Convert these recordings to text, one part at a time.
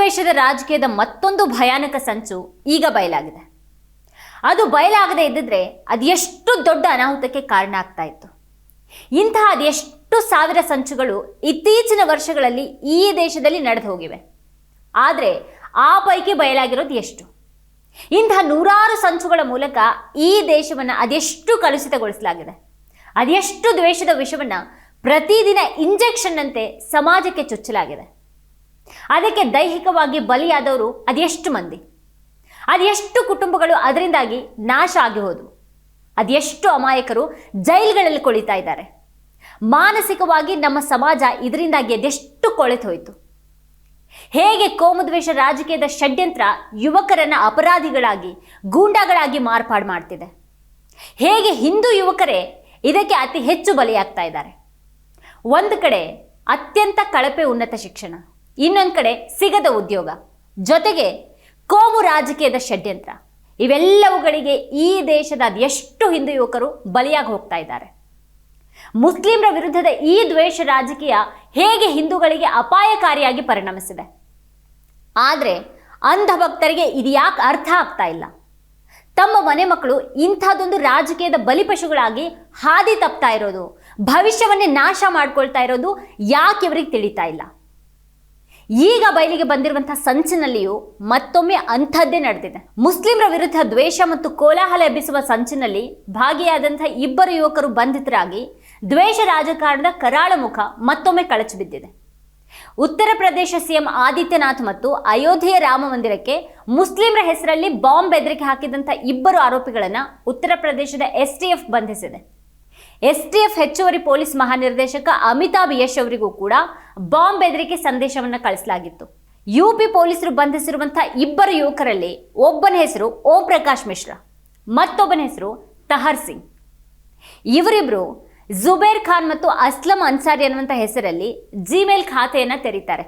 ದ್ವೇಷದ ರಾಜಕೀಯದ ಮತ್ತೊಂದು ಭಯಾನಕ ಸಂಚು ಈಗ ಬಯಲಾಗಿದೆ. ಅದು ಬಯಲಾಗದೇ ಇದ್ದಿದ್ರೆ ಅದೆಷ್ಟು ದೊಡ್ಡ ಅನಾಹುತಕ್ಕೆ ಕಾರಣ ಆಗ್ತಾ ಇತ್ತು. ಇಂತಹ ಅದೆಷ್ಟು ಸಾವಿರ ಸಂಚುಗಳು ಇತ್ತೀಚಿನ ವರ್ಷಗಳಲ್ಲಿ ಈ ದೇಶದಲ್ಲಿ ನಡೆದು ಹೋಗಿವೆ. ಆದರೆ ಆ ಪೈಕಿ ಬಯಲಾಗಿರೋದು ಎಷ್ಟು? ಇಂತಹ ನೂರಾರು ಸಂಚುಗಳ ಮೂಲಕ ಈ ದೇಶವನ್ನು ಅದೆಷ್ಟು ಕಲುಷಿತಗೊಳಿಸಲಾಗಿದೆ? ಅದೆಷ್ಟು ದ್ವೇಷದ ವಿಷವನ್ನು ಪ್ರತಿದಿನ ಇಂಜೆಕ್ಷನ್ನಂತೆ ಸಮಾಜಕ್ಕೆ ಚುಚ್ಚಲಾಗಿದೆ. ಅದಕ್ಕೆ ದೈಹಿಕವಾಗಿ ಬಲಿಯಾದವರು ಅದೆಷ್ಟು ಮಂದಿ? ಅದೆಷ್ಟು ಕುಟುಂಬಗಳು ಅದರಿಂದಾಗಿ ನಾಶ ಆಗಿ ಹೋದವು? ಅದೆಷ್ಟು ಅಮಾಯಕರು ಜೈಲ್ಗಳಲ್ಲಿ ಕೊಳಿತಾ ಇದ್ದಾರೆ? ಮಾನಸಿಕವಾಗಿ ನಮ್ಮ ಸಮಾಜ ಇದರಿಂದಾಗಿ ಅದೆಷ್ಟು ಕೊಳೆತು ಹೋಯಿತು ಹೇಗೆ ಕೋಮದ್ವೇಷ ರಾಜಕೀಯದ ಷಡ್ಯಂತ್ರ ಯುವಕರನ್ನ ಅಪರಾಧಿಗಳಾಗಿ, ಗೂಂಡಾಗಳಾಗಿ ಮಾರ್ಪಾಡು ಮಾಡ್ತಿದೆ? ಹೇಗೆ ಹಿಂದೂ ಯುವಕರೇ ಇದಕ್ಕೆ ಅತಿ ಹೆಚ್ಚು ಬಲಿಯಾಗ್ತಾ ಇದ್ದಾರೆ? ಒಂದು ಕಡೆ ಅತ್ಯಂತ ಕಳಪೆ ಉನ್ನತ ಶಿಕ್ಷಣ ಇನ್ನೊಂದು ಕಡೆ ಸಿಗದ ಉದ್ಯೋಗ. ಜೊತೆಗೆ ಕೋಮು ರಾಜಕೀಯದ ಷಡ್ಯಂತ್ರ. ಇವೆಲ್ಲವುಗಳಿಗೆ ಈ ದೇಶದ ಅದೆಷ್ಟು ಹಿಂದೂ ಯುವಕರು ಬಲಿಯಾಗಿ ಹೋಗ್ತಾ ಇದ್ದಾರೆ. ಮುಸ್ಲಿಮರ ವಿರುದ್ಧದ ಈ ದ್ವೇಷ ರಾಜಕೀಯ ಹೇಗೆ ಹಿಂದೂಗಳಿಗೆ ಅಪಾಯಕಾರಿಯಾಗಿ ಪರಿಣಮಿಸಿದೆ. ಆದರೆ ಅಂಧಭಕ್ತರಿಗೆ ಇದು ಯಾಕೆ ಅರ್ಥ ಆಗ್ತಾ ಇಲ್ಲ. ತಮ್ಮ ಮನೆ ಮಕ್ಕಳು ಇಂಥದ್ದೊಂದು ರಾಜಕೀಯದ ಬಲಿಪಶುಗಳಾಗಿ ಹಾದಿ ತಪ್ತಾ ಇರೋದು, ಭವಿಷ್ಯವನ್ನೇ ನಾಶ ಮಾಡ್ಕೊಳ್ತಾ ಇರೋದು ಯಾಕೆ ಇವರಿಗೆ ತಿಳಿತಾ ಇಲ್ಲ. ಈಗ ಬಯಲಿಗೆ ಬಂದಿರುವಂತಹ ಸಂಚಿನಲ್ಲಿಯೂ ಮತ್ತೊಮ್ಮೆ ಅಂಥದ್ದೇ ನಡೆದಿದೆ. ಮುಸ್ಲಿಮರ ವಿರುದ್ಧ ದ್ವೇಷ ಮತ್ತು ಕೋಲಾಹಲ ಎಬ್ಬಿಸುವ ಸಂಚಿನಲ್ಲಿ ಭಾಗಿಯಾದಂತಹ ಇಬ್ಬರು ಯುವಕರು ಬಂಧಿತರಾಗಿ ದ್ವೇಷ ರಾಜಕಾರಣದ ಕರಾಳ ಮುಖ ಮತ್ತೊಮ್ಮೆ ಕಳಚಿ ಬಿದ್ದಿದೆ. ಉತ್ತರ ಪ್ರದೇಶ ಸಿಎಂ ಆದಿತ್ಯನಾಥ್ ಮತ್ತು ಅಯೋಧ್ಯೆಯ ರಾಮ ಮಂದಿರಕ್ಕೆ ಮುಸ್ಲಿಮರ ಹೆಸರಲ್ಲಿ ಬಾಂಬ್ ಬೆದರಿಕೆ ಹಾಕಿದಂಥ ಇಬ್ಬರು ಆರೋಪಿಗಳನ್ನು ಉತ್ತರ ಪ್ರದೇಶದ ಎಸ್ಟಿಎಫ್ ಬಂಧಿಸಿದೆ. ಎಸ್ಟಿಎಫ್ ಹೆಚ್ಚುವರಿ ಪೊಲೀಸ್ ಮಹಾನಿರ್ದೇಶಕ ಅಮಿತಾಬ್ ಯಶ್ ಅವರಿಗೂ ಕೂಡ ಬಾಂಬ್ ಬೆದರಿಕೆ ಸಂದೇಶವನ್ನು ಕಳಿಸಲಾಗಿತ್ತು. ಯುಪಿ ಪೊಲೀಸರು ಬಂಧಿಸಿರುವಂತಹ ಇಬ್ಬರು ಯುವಕರಲ್ಲಿ ಒಬ್ಬನ ಹೆಸರು ಓಂ ಪ್ರಕಾಶ್ ಮಿಶ್ರಾ, ಮತ್ತೊಬ್ಬನ ಹೆಸರು ತಹರ್ ಸಿಂಗ್. ಇವರಿಬ್ರು ಜುಬೇರ್ ಖಾನ್ ಮತ್ತು ಅಸ್ಲಂ ಅನ್ಸಾರಿ ಅನ್ನುವಂಥ ಹೆಸರಲ್ಲಿ ಜಿಮೇಲ್ ಖಾತೆಯನ್ನು ತೆರೀತಾರೆ.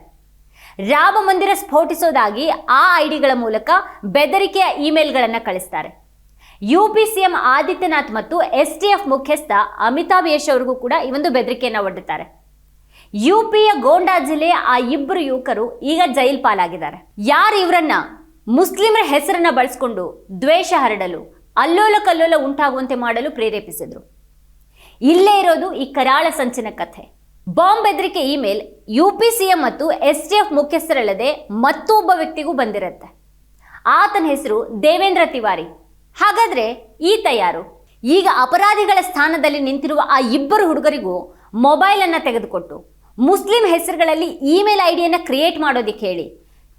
ರಾಮ ಮಂದಿರ ಸ್ಫೋಟಿಸೋದಾಗಿ ಆ ಐಡಿಗಳ ಮೂಲಕ ಬೆದರಿಕೆಯ ಇಮೇಲ್ಗಳನ್ನು ಕಳಿಸ್ತಾರೆ. U P C M Adityanath ಮತ್ತು ಎಸ್ ಟಿ ಎಫ್ ಮುಖ್ಯಸ್ಥ ಅಮಿತಾಬ್ ಯಶ್ ಅವರಿಗೂ ಕೂಡ ಈ ಒಂದು ಬೆದರಿಕೆಯನ್ನು ಒಡ್ಡುತ್ತಾರೆ ಯುಪಿಯ ಗೋಂಡಾ ಜಿಲ್ಲೆ ಆ ಇಬ್ಬರು ಯುವಕರು ಈಗ ಜೈಲ್ ಪಾಲಾಗಿದ್ದಾರೆ. ಯಾರು ಇವರನ್ನ? ಮುಸ್ಲಿಮರ ಹೆಸರನ್ನ ಬಳಸಿಕೊಂಡು ದ್ವೇಷ ಹರಡಲು, ಅಲ್ಲೋಲ ಕಲ್ಲೋಲ ಉಂಟಾಗುವಂತೆ ಮಾಡಲು ಪ್ರೇರೇಪಿಸಿದ್ರು. ಇಲ್ಲೇ ಇರೋದು ಈ ಕರಾಳ ಸಂಚಿನ ಕಥೆ. ಬಾಂಬ್ ಬೆದರಿಕೆ email U P C M ಮತ್ತು ಎಸ್ ಟಿ ಎಫ್ ಮುಖ್ಯಸ್ಥರಲ್ಲದೆ ಮತ್ತೊಬ್ಬ ವ್ಯಕ್ತಿಗೂ ಬಂದಿರುತ್ತೆ. ಆತನ ಹೆಸರು ದೇವೇಂದ್ರ ತಿವಾರಿ. ಹಾಗಾದ್ರೆ ಈತ ಯಾರು? ಈಗ ಅಪರಾಧಿಗಳ ಸ್ಥಾನದಲ್ಲಿ ನಿಂತಿರುವ ಆ ಇಬ್ಬರು ಹುಡುಗರಿಗೂ ಮೊಬೈಲ್ ಅನ್ನ ತೆಗೆದುಕೊಟ್ಟು, ಮುಸ್ಲಿಂ ಹೆಸರುಗಳಲ್ಲಿ ಇಮೇಲ್ ಐಡಿಯನ್ನು ಕ್ರಿಯೇಟ್ ಮಾಡೋದಕ್ಕೆ ಹೇಳಿ,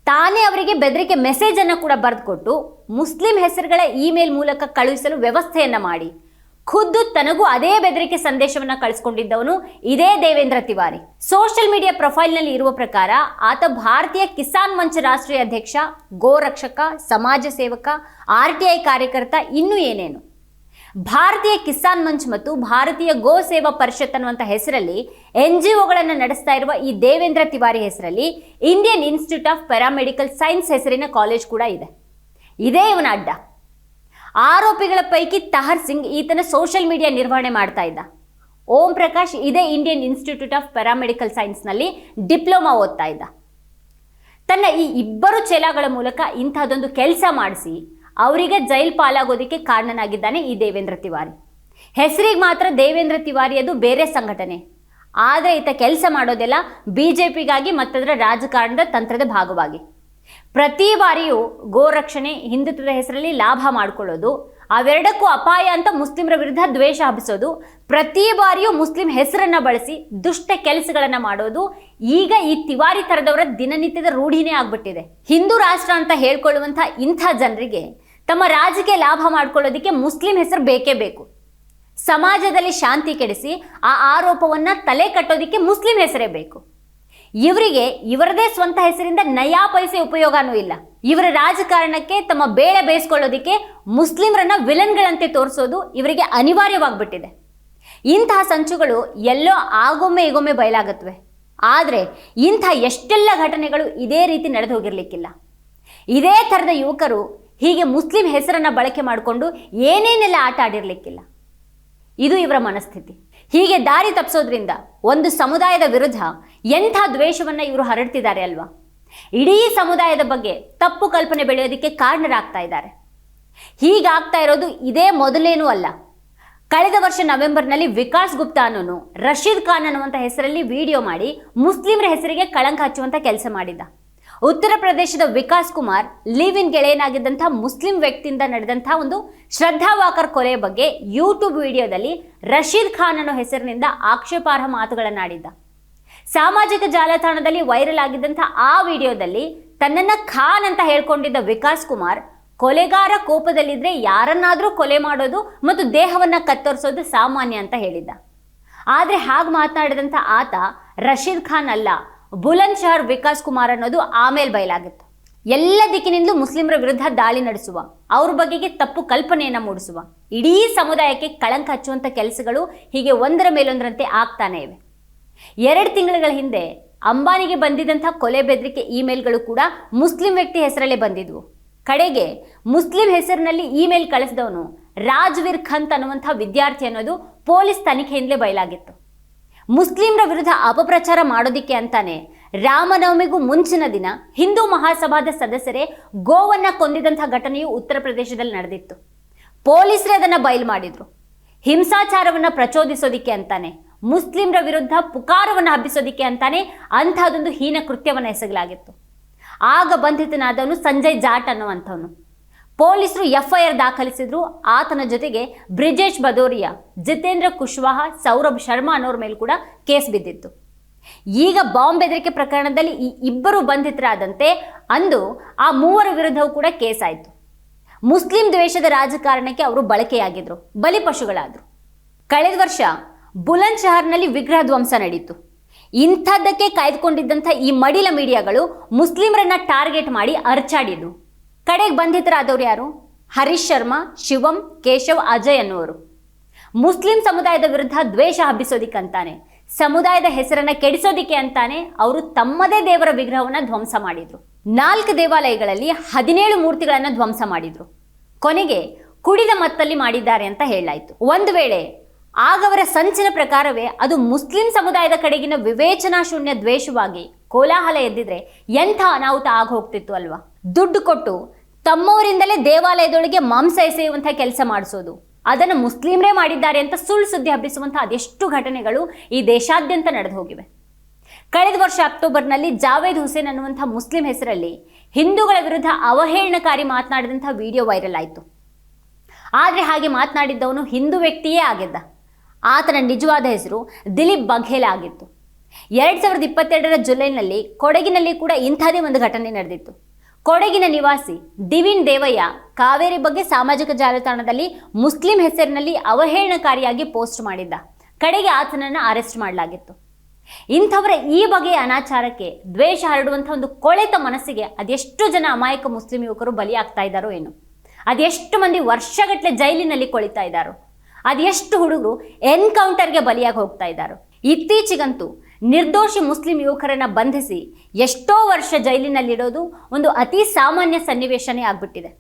ತಾನೇ ಅವರಿಗೆ ಬೆದರಿಕೆ ಮೆಸೇಜನ್ನು ಕೂಡ ಬರೆದುಕೊಟ್ಟು, ಮುಸ್ಲಿಂ ಹೆಸರುಗಳ ಇಮೇಲ್ ಮೂಲಕ ಕಳುಹಿಸಲು ವ್ಯವಸ್ಥೆಯನ್ನು ಮಾಡಿ. ಖುದ್ದು ತನಗೂ ಅದೇ ಬೆದರಿಕೆ ಸಂದೇಶವನ್ನ ಕಳಿಸ್ಕೊಂಡಿದ್ದವನು ಇದೇ ದೇವೇಂದ್ರ ತಿವಾರಿ. ಸೋಷಿಯಲ್ ಮೀಡಿಯಾ ಪ್ರೊಫೈಲ್ನಲ್ಲಿ ಇರುವ ಪ್ರಕಾರ ಆತ ಭಾರತೀಯ ಕಿಸಾನ್ ಮಂಚ್ ರಾಷ್ಟ್ರೀಯ ಅಧ್ಯಕ್ಷ, ಗೋರಕ್ಷಕ, ಸಮಾಜ ಸೇವಕ, ಆರ್ ಟಿ ಐ ಕಾರ್ಯಕರ್ತ ಇನ್ನೂ ಏನೇನು? ಭಾರತೀಯ ಕಿಸಾನ್ ಮಂಚ್ ಮತ್ತು ಭಾರತೀಯ ಗೋ ಸೇವಾ ಪರಿಷತ್ ಅನ್ನುವಂಥ ಹೆಸರಲ್ಲಿ ಎನ್ ಜಿ ಒಗಳನ್ನು ನಡೆಸ್ತಾ ಇರುವ ಈ ದೇವೇಂದ್ರ ತಿವಾರಿ ಹೆಸರಲ್ಲಿ Indian institute of paramedical science ಹೆಸರಿನ ಕಾಲೇಜ್ ಕೂಡ ಇದೆ. ಇದೇ ಇವನ ಅಡ್ಡ. ಆರೋಪಿಗಳ ಪೈಕಿ ತಹರ್ ಸಿಂಗ್ ಈತನ ಸೋಷಿಯಲ್ ಮೀಡಿಯಾ ನಿರ್ವಹಣೆ ಮಾಡ್ತಾ ಇದ್ದ. ಓಂ ಪ್ರಕಾಶ್ ಇದೇ ಇಂಡಿಯನ್ ಇನ್ಸ್ಟಿಟ್ಯೂಟ್ ಆಫ್ ಪ್ಯಾರಾಮೆಡಿಕಲ್ ಸೈನ್ಸ್ನಲ್ಲಿ ಡಿಪ್ಲೊಮಾ ಓದ್ತಾ ಇದ್ದ. ತನ್ನ ಈ ಇಬ್ಬರು ಚೇಲಾಗಳ ಮೂಲಕ ಇಂಥದ್ದೊಂದು ಕೆಲಸ ಮಾಡಿಸಿ ಅವರಿಗೆ ಜೈಲ್ ಪಾಲಾಗೋದಕ್ಕೆ ಕಾರಣನಾಗಿದ್ದಾನೆ ಈ ದೇವೇಂದ್ರ ತಿವಾರಿ. ಹೆಸರಿಗೆ ಮಾತ್ರ ದೇವೇಂದ್ರ ತಿವಾರಿ ಅದು ಬೇರೆ ಸಂಘಟನೆ. ಆದರೆ ಈತ ಕೆಲಸ ಮಾಡೋದೆಲ್ಲ ಬಿ ಜೆ ಪಿಗಾಗಿ ಮತ್ತದರ ರಾಜಕಾರಣದ ತಂತ್ರದ ಭಾಗವಾಗಿ. ಪ್ರತಿ ಬಾರಿಯೂ ಗೋರಕ್ಷಣೆ ಹಿಂದುತ್ವದ ಹೆಸರಲ್ಲಿ ಲಾಭ ಮಾಡಿಕೊಳ್ಳೋದು, ಅವೆರಡಕ್ಕೂ ಅಪಾಯ ಅಂತ ಮುಸ್ಲಿಮರ ವಿರುದ್ಧ ದ್ವೇಷ ಹಬ್ಬಿಸೋದು, ಪ್ರತಿ ಬಾರಿಯೂ ಮುಸ್ಲಿಂ ಹೆಸರನ್ನ ಬಳಸಿ ದುಷ್ಟ ಕೆಲಸಗಳನ್ನ ಮಾಡೋದು, ಈಗ ಈ ತಿವಾರಿ ತರದವರ ದಿನನಿತ್ಯದ ರೂಢಿನೇ ಆಗ್ಬಿಟ್ಟಿದೆ. ಹಿಂದೂ ರಾಷ್ಟ್ರ ಅಂತ ಹೇಳ್ಕೊಳ್ಳುವಂಥ ಇಂಥ ಜನರಿಗೆ ತಮ್ಮ ರಾಜಕೀಯ ಲಾಭ ಮಾಡ್ಕೊಳ್ಳೋದಕ್ಕೆ ಮುಸ್ಲಿಂ ಹೆಸರು ಬೇಕೇ ಬೇಕು. ಸಮಾಜದಲ್ಲಿ ಶಾಂತಿ ಕೆಡಿಸಿ ಆ ಆರೋಪವನ್ನ ತಲೆ ಕಟ್ಟೋದಿಕ್ಕೆ ಮುಸ್ಲಿಂ ಹೆಸರೇ ಬೇಕು. ಇವರಿಗೆ ಇವರದೇ ಸ್ವಂತ ಹೆಸರಿಂದ ನಯಾ ಪೈಸೆ ಉಪಯೋಗನೂ ಇಲ್ಲ. ಇವರ ರಾಜಕಾರಣಕ್ಕೆ ತಮ್ಮ ಬೇಳೆ ಬೇಯಿಸ್ಕೊಳ್ಳೋದಿಕ್ಕೆ ಮುಸ್ಲಿಮರನ್ನ ವಿಲನ್ಗಳಂತೆ ತೋರಿಸೋದು ಇವರಿಗೆ ಅನಿವಾರ್ಯವಾಗ್ಬಿಟ್ಟಿದೆ. ಇಂತಹ ಸಂಚುಗಳು ಎಲ್ಲೋ ಆಗೊಮ್ಮೆ ಈಗೊಮ್ಮೆ ಬಯಲಾಗತ್ವೆ ಆದರೆ ಇಂಥ ಎಷ್ಟೆಲ್ಲ ಘಟನೆಗಳು ಇದೇ ರೀತಿ ನಡೆದು ಹೋಗಿರ್ಲಿಕ್ಕಿಲ್ಲ ಇದೇ ಥರದ ಯುವಕರು ಹೀಗೆ ಮುಸ್ಲಿಂ ಹೆಸರನ್ನು ಬಳಕೆ ಮಾಡಿಕೊಂಡು ಏನೇನೆಲ್ಲ ಆಟ ಆಡಿರಲಿಕ್ಕಿಲ್ಲ. ಇದು ಇವರ ಮನಸ್ಥಿತಿ. ಹೀಗೆ ದಾರಿ ತಪ್ಪಿಸೋದ್ರಿಂದ ಒಂದು ಸಮುದಾಯದ ವಿರುದ್ಧ ಎಂಥ ದ್ವೇಷವನ್ನು ಇವರು ಹರಡ್ತಿದ್ದಾರೆ ಅಲ್ವಾ? ಇಡೀ ಸಮುದಾಯದ ಬಗ್ಗೆ ತಪ್ಪು ಕಲ್ಪನೆ ಬೆಳೆಯೋದಕ್ಕೆ ಕಾರಣರಾಗ್ತಾ ಇದ್ದಾರೆ. ಹೀಗಾಗ್ತಾ ಇರೋದು ಇದೇ ಮೊದಲೇನೂ ಅಲ್ಲ. ಕಳೆದ ವರ್ಷ ನವೆಂಬರ್ನಲ್ಲಿ ವಿಕಾಸ್ ಗುಪ್ತಾ ಅನ್ನೋನು ರಶೀದ್ ಖಾನ್ ಅನ್ನುವಂಥ ಹೆಸರಲ್ಲಿ ವಿಡಿಯೋ ಮಾಡಿ ಮುಸ್ಲಿಮರ ಹೆಸರಿಗೆ ಕಳಂಕ ಹಚ್ಚುವಂಥ ಕೆಲಸ ಮಾಡಿದ್ದ ಉತ್ತರ ಪ್ರದೇಶದ ವಿಕಾಸ್ ಕುಮಾರ್ ಲಿವ್ ಇನ್ ಗೆಳೆಯನಾಗಿದ್ದಂಥ ಮುಸ್ಲಿಂ ವ್ಯಕ್ತಿಯಿಂದ ನಡೆದಂಥ ಒಂದು ಶ್ರದ್ಧಾವಾಕರ್ ಕೊಲೆ ಬಗ್ಗೆ ಯೂಟ್ಯೂಬ್ ವಿಡಿಯೋದಲ್ಲಿ ರಶೀದ್ ಖಾನ್ ಅನ್ನೋ ಹೆಸರಿನಿಂದ ಆಕ್ಷೇಪಾರ್ಹ ಮಾತುಗಳನ್ನಾಡಿದ್ದ. ಸಾಮಾಜಿಕ ಜಾಲತಾಣದಲ್ಲಿ ವೈರಲ್ ಆಗಿದ್ದಂಥ ಆ ವಿಡಿಯೋದಲ್ಲಿ ತನ್ನನ್ನ ಖಾನ್ ಅಂತ ಹೇಳ್ಕೊಂಡಿದ್ದ ವಿಕಾಸ್ ಕುಮಾರ್ ಕೊಲೆಗಾರ ಕೋಪದಲ್ಲಿದ್ರೆ ಯಾರನ್ನಾದರೂ ಕೊಲೆ ಮಾಡೋದು ಮತ್ತು ದೇಹವನ್ನ ಕತ್ತರಿಸೋದು ಸಾಮಾನ್ಯ ಅಂತ ಹೇಳಿದ್ದ. ಆದರೆ ಹಾಗೆ ಮಾತನಾಡಿದಂಥ ಆತ ರಶೀದ್ ಖಾನ್ ಅಲ್ಲ, ಬುಲಂದ್ ಶಹರ್ ವಿಕಾಸ್ ಕುಮಾರ್ ಅನ್ನೋದು ಆಮೇಲೆ ಬಯಲಾಗಿತ್ತು. ಎಲ್ಲ ದಿಕ್ಕಿನಿಂದಲೂ ಮುಸ್ಲಿಮರ ವಿರುದ್ಧ ದಾಳಿ ನಡೆಸುವ, ಅವ್ರ ಬಗೆಗೆ ತಪ್ಪು ಕಲ್ಪನೆಯನ್ನು ಮೂಡಿಸುವ, ಇಡೀ ಸಮುದಾಯಕ್ಕೆ ಕಳಂಕ ಹಚ್ಚುವಂಥ ಕೆಲಸಗಳು ಹೀಗೆ ಒಂದರ ಮೇಲೊಂದರಂತೆ ಆಗ್ತಾನೆ ಇವೆ. ಎರಡು ತಿಂಗಳ ಹಿಂದೆ ಅಂಬಾನಿಗೆ ಬಂದಿದ್ದಂಥ ಕೊಲೆ ಬೆದರಿಕೆ ಇಮೇಲ್ಗಳು ಕೂಡ ಮುಸ್ಲಿಂ ವ್ಯಕ್ತಿ ಹೆಸರಲ್ಲೇ ಬಂದಿದ್ವು. ಕಡೆಗೆ ಮುಸ್ಲಿಂ ಹೆಸರಿನಲ್ಲಿ ಇಮೇಲ್ ಕಳಿಸಿದವನು ರಾಜ್ವೀರ್ ಖಂತ್ ಅನ್ನುವಂಥ ವಿದ್ಯಾರ್ಥಿ ಅನ್ನೋದು ಪೊಲೀಸ್ ತನಿಖೆಯಿಂದಲೇ ಬಯಲಾಗಿತ್ತು. ಮುಸ್ಲಿಂರ ವಿರುದ್ಧ ಅಪಪ್ರಚಾರ ಮಾಡೋದಿಕ್ಕೆ ಅಂತಾನೆ ರಾಮನವಮಿಗೂ ಮುಂಚಿನ ದಿನ ಹಿಂದೂ ಮಹಾಸಭಾದ ಸದಸ್ಯರೇ ಗೋವನ್ನ ಕೊಂದಿದಂಥ ಘಟನೆಯು ಉತ್ತರ ಪ್ರದೇಶದಲ್ಲಿ ನಡೆದಿತ್ತು. ಪೊಲೀಸರೇ ಅದನ್ನ ಬಯಲು ಮಾಡಿದ್ರು. ಹಿಂಸಾಚಾರವನ್ನ ಪ್ರಚೋದಿಸೋದಿಕ್ಕೆ ಅಂತಾನೆ ಮುಸ್ಲಿಂರ ವಿರುದ್ಧ ಪುಕಾರವನ್ನು ಹಬ್ಬಿಸೋದಿಕ್ಕೆ ಅಂತಾನೆ ಅಂತಹದೊಂದು ಹೀನ ಕೃತ್ಯವನ್ನು ಎಸಗಲಾಗಿತ್ತು. ಆಗ ಬಂಧಿತನಾದವನು ಸಂಜಯ್ ಜಾಟ್ ಅನ್ನುವಂಥವನು. ಪೊಲೀಸರು ಎಫ್ಐಆರ್ ದಾಖಲಿಸಿದ್ರು. ಆತನ ಜೊತೆಗೆ ಬ್ರಿಜೇಶ್ ಬದೋರಿಯಾ, ಜಿತೇಂದ್ರ ಕುಶ್ವಾಹ, ಸೌರಭ್ ಶರ್ಮಾ ಅನ್ನೋರ ಮೇಲೆ ಕೂಡ ಕೇಸ್ ಬಿದ್ದಿತ್ತು. ಈಗ ಬಾಂಬ್ ಬೆದರಿಕೆ ಪ್ರಕರಣದಲ್ಲಿ ಈ ಇಬ್ಬರು ಬಂಧಿತರಾದಂತೆ ಅಂದು ಆ ಮೂವರ ವಿರುದ್ಧವೂ ಕೂಡ ಕೇಸ್ ಆಯಿತು. ಮುಸ್ಲಿಂ ದ್ವೇಷದ ರಾಜಕಾರಣಕ್ಕೆ ಅವರು ಬಳಕೆಯಾಗಿದ್ರು, ಬಲಿಪಶುಗಳಾದರು. ಕಳೆದ ವರ್ಷ ಬುಲಂದ್ ಶಹರ್ನಲ್ಲಿ ವಿಗ್ರಹ ಧ್ವಂಸ ನಡೆಯಿತು ಇಂಥದ್ದಕ್ಕೆ ಕಾಯ್ದುಕೊಂಡಿದ್ದಂಥ ಈ ಮಡಿಲ ಮೀಡಿಯಾಗಳು ಮುಸ್ಲಿಮರನ್ನ ಟಾರ್ಗೆಟ್ ಮಾಡಿ ಅರ್ಚಾಡಿದ್ದು ಕಡೆಗೆ ಬಂಧಿತರಾದವರು ಯಾರು? ಹರೀಶ್ ಶರ್ಮಾ, ಶಿವಂ, ಕೇಶವ್, ಅಜಯ್ ಅನ್ನುವರು ಮುಸ್ಲಿಂ ಸಮುದಾಯದ ವಿರುದ್ಧ ದ್ವೇಷ ಹಬ್ಬಿಸೋದಿಕ್ಕಂತಾನೆ. ಸಮುದಾಯದ ಹೆಸರನ್ನ ಕೆಡಿಸೋದಿಕ್ಕೆ ಅಂತಾನೆ ಅವರು ತಮ್ಮದೇ ದೇವರ ವಿಗ್ರಹವನ್ನ ಧ್ವಂಸ ಮಾಡಿದ್ರು. ನಾಲ್ಕು ದೇವಾಲಯಗಳಲ್ಲಿ ಹದಿನೇಳು ಮೂರ್ತಿಗಳನ್ನ ಧ್ವಂಸ ಮಾಡಿದ್ರು. ಕೊನೆಗೆ ಕುಡಿದ ಮತ್ತಲ್ಲಿ ಮಾಡಿದ್ದಾರೆ ಅಂತ ಹೇಳಲಾಯಿತು. ಒಂದು ವೇಳೆ ಆಗವರ ಸಂಚಿನ ಪ್ರಕಾರವೇ ಅದು ಮುಸ್ಲಿಂ ಸಮುದಾಯದ ಕಡೆಗಿನ ವಿವೇಚನಾ ಶೂನ್ಯ ದ್ವೇಷವಾಗಿ ಕೋಲಾಹಲ ಎದ್ದಿದ್ರೆ ಎಂಥ ಅನಾಹುತ ಆಗ ಹೋಗ್ತಿತ್ತು ಅಲ್ವಾ? ದುಡ್ಡು ಕೊಟ್ಟು ತಮ್ಮವರಿಂದಲೇ ದೇವಾಲಯದೊಳಗೆ ಮಾಂಸ ಎಸೆಯುವಂಥ ಕೆಲಸ ಮಾಡಿಸೋದು. ಅದನ್ನು ಮುಸ್ಲಿಮರೇ ಮಾಡಿದ್ದಾರೆ ಅಂತ ಸುಳ್ಳು ಸುದ್ದಿ ಹಬ್ಬಿಸುವಂಥ ಅದೆಷ್ಟು ಘಟನೆಗಳು ಈ ದೇಶಾದ್ಯಂತ ನಡೆದು ಹೋಗಿವೆ. ಕಳೆದ ವರ್ಷ ಅಕ್ಟೋಬರ್ನಲ್ಲಿ ಜಾವೇದ್ ಹುಸೇನ್ ಅನ್ನುವಂಥ ಮುಸ್ಲಿಂ ಹೆಸರಲ್ಲಿ ಹಿಂದೂಗಳ ವಿರುದ್ಧ ಅವಹೇಳನಕಾರಿ ಮಾತನಾಡಿದಂಥ ವಿಡಿಯೋ ವೈರಲ್ ಆಯಿತು. ಆದರೆ ಹಾಗೆ ಮಾತನಾಡಿದ್ದವನು ಹಿಂದೂ ವ್ಯಕ್ತಿಯೇ ಆಗಿದ್ದ. ಆತನ ನಿಜವಾದ ಹೆಸರು ದಿಲೀಪ್ ಬಘೇಲ್ ಆಗಿತ್ತು. ಎರಡು ಸಾವಿರದ ಇಪ್ಪತ್ತೆರಡರ ಜುಲೈನಲ್ಲಿ ಕೊಡಗಿನಲ್ಲಿ ಕೂಡ ಇಂಥದೇ ಒಂದು ಘಟನೆ ನಡೆದಿತ್ತು. ಕೊಡಗಿನ ನಿವಾಸಿ ದಿವಿನ್ ದೇವಯ್ಯ ಕಾವೇರಿ ಬಗ್ಗೆ ಸಾಮಾಜಿಕ ಜಾಲತಾಣದಲ್ಲಿ ಮುಸ್ಲಿಂ ಹೆಸರಿನಲ್ಲಿ ಅವಹೇಳನಕಾರಿಯಾಗಿ ಪೋಸ್ಟ್ ಮಾಡಿದ್ದ. ಕಡೆಗೆ ಆತನನ್ನು ಅರೆಸ್ಟ್ ಮಾಡಲಾಗಿತ್ತು. ಇಂಥವರ ಈ ಬಗೆಯ ಅನಾಚಾರಕ್ಕೆ ದ್ವೇಷ ಹರಡುವಂಥ ಒಂದು ಕೊಳೆತ ಮನಸ್ಸಿಗೆ ಅದೆಷ್ಟು ಜನ ಅಮಾಯಕ ಮುಸ್ಲಿಂ ಯುವಕರು ಬಲಿಯಾಗ್ತಾ ಇದ್ದಾರೋ ಏನು. ಅದೆಷ್ಟು ಮಂದಿ ವರ್ಷಗಟ್ಟಲೆ ಜೈಲಿನಲ್ಲಿ ಕೊಳಿತಾ ಇದ್ದಾರೋ. ಅದೆಷ್ಟು ಹುಡುಗರು ಎನ್ಕೌಂಟರ್ಗೆ ಬಲಿಯಾಗಿ ಹೋಗ್ತಾ ಇದ್ದಾರೆ. ಇತ್ತೀಚೆಗಂತೂ ನಿರ್ದೋಷಿ ಮುಸ್ಲಿಂ ಯುವಕರನ್ನ ಬಂಧಿಸಿ ಎಷ್ಟೋ ವರ್ಷ ಜೈಲಿನಲ್ಲಿಡೋದು ಒಂದು ಅತಿ ಸಾಮಾನ್ಯ ಸನ್ನಿವೇಶನೇ ಆಗ್ಬಿಟ್ಟಿದೆ.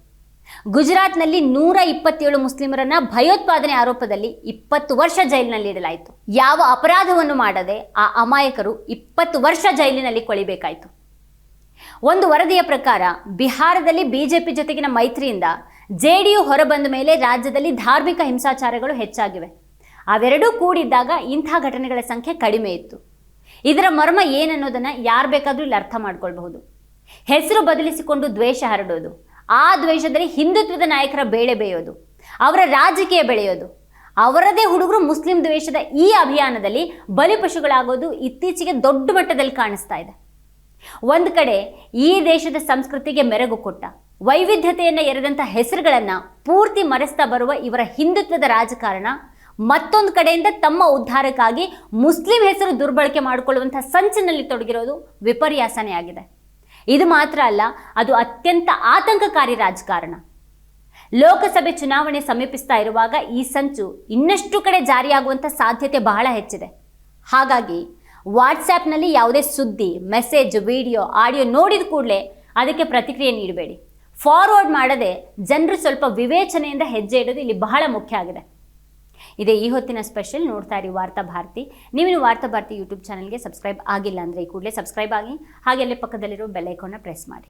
ಗುಜರಾತ್ನಲ್ಲಿ ನೂರ ಇಪ್ಪತ್ತೇಳು ಮುಸ್ಲಿಮರನ್ನ ಭಯೋತ್ಪಾದನೆ ಆರೋಪದಲ್ಲಿ ಇಪ್ಪತ್ತು ವರ್ಷ ಜೈಲಿನಲ್ಲಿ ಇಡಲಾಯಿತು. ಯಾವ ಅಪರಾಧವನ್ನು ಮಾಡದೆ ಆ ಅಮಾಯಕರು ಇಪ್ಪತ್ತು ವರ್ಷ ಜೈಲಿನಲ್ಲಿ ಕೊಳಿಬೇಕಾಯಿತು. ಒಂದು ವರದಿಯ ಪ್ರಕಾರ ಬಿಹಾರದಲ್ಲಿ ಬಿಜೆಪಿ ಜೊತೆಗಿನ ಮೈತ್ರಿಯಿಂದ ಜೆಡಿಯು ಹೊರಬಂದ ಮೇಲೆ ರಾಜ್ಯದಲ್ಲಿ ಧಾರ್ಮಿಕ ಹಿಂಸಾಚಾರಗಳು ಹೆಚ್ಚಾಗಿವೆ. ಅವೆರಡೂ ಕೂಡಿದ್ದಾಗ ಇಂಥ ಘಟನೆಗಳ ಸಂಖ್ಯೆ ಕಡಿಮೆ ಇತ್ತು. ಇದರ ಮರ್ಮ ಏನನ್ನೋದನ್ನು ಯಾರು ಬೇಕಾದರೂ ಇಲ್ಲಿ ಅರ್ಥ ಮಾಡ್ಕೊಳ್ಬಹುದು. ಹೆಸರು ಬದಲಿಸಿಕೊಂಡು ದ್ವೇಷ ಹರಡೋದು. ಆ ದ್ವೇಷದಲ್ಲಿ ಹಿಂದುತ್ವದ ನಾಯಕರ ಬೇಳೆ ಬೇಯೋದು. ಅವರ ರಾಜಕೀಯ ಬೆಳೆಯೋದು. ಅವರದೇ ಹುಡುಗರು ಮುಸ್ಲಿಂ ದ್ವೇಷದ ಈ ಅಭಿಯಾನದಲ್ಲಿ ಬಲಿಪಶುಗಳಾಗೋದು ಇತ್ತೀಚೆಗೆ ದೊಡ್ಡ ಮಟ್ಟದಲ್ಲಿ ಕಾಣಿಸ್ತಾ ಇದೆ. ಒಂದು ಕಡೆ ಈ ದೇಶದ ಸಂಸ್ಕೃತಿಗೆ ಮೆರಗು ಕೊಟ್ಟ. ವೈವಿಧ್ಯತೆಯನ್ನು ಎರೆದಂಥ ಹೆಸರುಗಳನ್ನು ಪೂರ್ತಿ ಮರೆಸ್ತಾ ಬರುವ ಇವರ ಹಿಂದುತ್ವದ ರಾಜಕಾರಣ, ಮತ್ತೊಂದು ಕಡೆಯಿಂದ ತಮ್ಮ ಉದ್ಧಾರಕ್ಕಾಗಿ ಮುಸ್ಲಿಂ ಹೆಸರು ದುರ್ಬಳಕೆ ಮಾಡಿಕೊಳ್ಳುವಂಥ ಸಂಚಿನಲ್ಲಿ ತೊಡಗಿರೋದು ವಿಪರ್ಯಾಸನೇ ಆಗಿದೆ. ಇದು ಮಾತ್ರ ಅಲ್ಲ, ಅದು ಅತ್ಯಂತ ಆತಂಕಕಾರಿ ರಾಜಕಾರಣ. ಲೋಕಸಭೆ ಚುನಾವಣೆ ಸಮೀಪಿಸ್ತಾ ಇರುವಾಗ ಈ ಸಂಚು ಇನ್ನಷ್ಟು ಕಡೆ ಜಾರಿಯಾಗುವಂಥ ಸಾಧ್ಯತೆ ಬಹಳ ಹೆಚ್ಚಿದೆ. ಹಾಗಾಗಿ ವಾಟ್ಸ್ಯಾಪ್ನಲ್ಲಿ ಯಾವುದೇ ಸುದ್ದಿ, ಮೆಸೇಜ್, ವಿಡಿಯೋ, ಆಡಿಯೋ ನೋಡಿದ ಕೂಡಲೇ ಅದಕ್ಕೆ ಪ್ರತಿಕ್ರಿಯೆ ನೀಡಬೇಡಿ. ಫಾರ್ವರ್ಡ್ ಮಾಡದೆ ಜನರು ಸ್ವಲ್ಪ ವಿವೇಚನೆಯಿಂದ ಹೆಜ್ಜೆ ಇಡೋದು ಇಲ್ಲಿ ಬಹಳ ಮುಖ್ಯ ಆಗಿದೆ. ಇದೇ ಈ ಹೊತ್ತಿನ ಸ್ಪೆಷಲ್ ನೋಡ್ತಾ ಇರಿ ವಾರ್ತಾ ಭಾರತಿ. ನೀವಿನ ವಾರ್ತಾ ಭಾರತಿ ಯೂಟ್ಯೂಬ್ ಚಾನಲ್ಗೆ ಸಬ್ಸ್ಕ್ರೈಬ್ ಆಗಿಲ್ಲ ಅಂದರೆ ಈ ಕೂಡಲೇ ಸಬ್ಸ್ಕ್ರೈಬ್ ಆಗಿ ಹಾಗೆ ಅಲ್ಲೇ ಪಕ್ಕದಲ್ಲಿರೋ ಬೆಲ್ ಐಕಾನ್ನ ಪ್ರೆಸ್ ಮಾಡಿ.